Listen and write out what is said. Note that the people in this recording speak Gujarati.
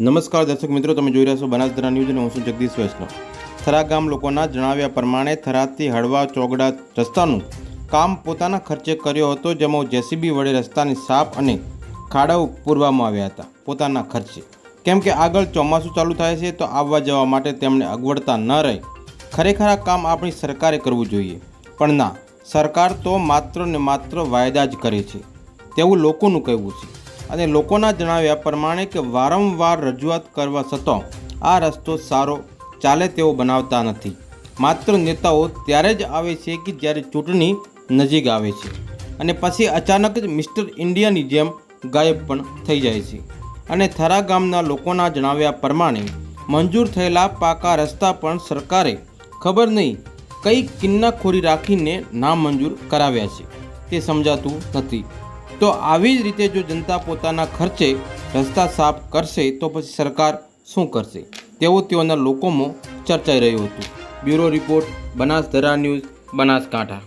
નમસ્કાર દર્શક મિત્રો, તમે જોઈ રહ્યા છો બનાસધરા ન્યૂઝ અને હું છું જગદીશ વૈષ્ણવ. થરા ગામ લોકોના જણાવ્યા પ્રમાણે થરાથી હળવા ચોગડા રસ્તાનું કામ પોતાના ખર્ચે કર્યો હતો, જેમાં જેસીબી વડે રસ્તાની સાફ અને ખાડાઓ પૂરવામાં આવ્યા હતા, પોતાના ખર્ચે. કેમ કે આગળ ચોમાસું ચાલુ થાય છે, તો આવવા જવા માટે તેમને અગવડતા ન રહે. ખરેખર આ કામ આપણી સરકારે કરવું જોઈએ. પણ ના, સરકાર તો માત્ર ને માત્ર વાયદા જ કરે છે. તેવું લોકોનું કહેવું છે. અને લોકોના જણાવ્યા પ્રમાણે કે વારંવાર રજૂઆત કરવા છતાં આ રસ્તો સારો ચાલે તેવો બનાવતા નથી. માત્ર નેતાઓ ત્યારે જ આવે છે કે જ્યારે ચૂંટણી નજીક આવે છે અને પછી અચાનક જ મિસ્ટર ઇન્ડિયાની જેમ ગાયબ પણ થઈ જાય છે. અને થરા ગામના લોકોના જણાવ્યા પ્રમાણે મંજૂર થયેલા પાકા રસ્તા પણ સરકારે ખબર નહીં કઈ કિન્નાખોરી રાખીને નામંજૂર કરાવ્યા છે. તે સમજાતું નથી. તો આવી જ રીતે જો જનતા પોતાના ખર્ચે રસ્તા સાફ કરશે, તો પછી સરકાર શું કરશે? તેવું તેઓના લોકોમાં ચર્ચાઈ રહ્યું હતું. Bureau report, Banasdhara news, Banaskantha.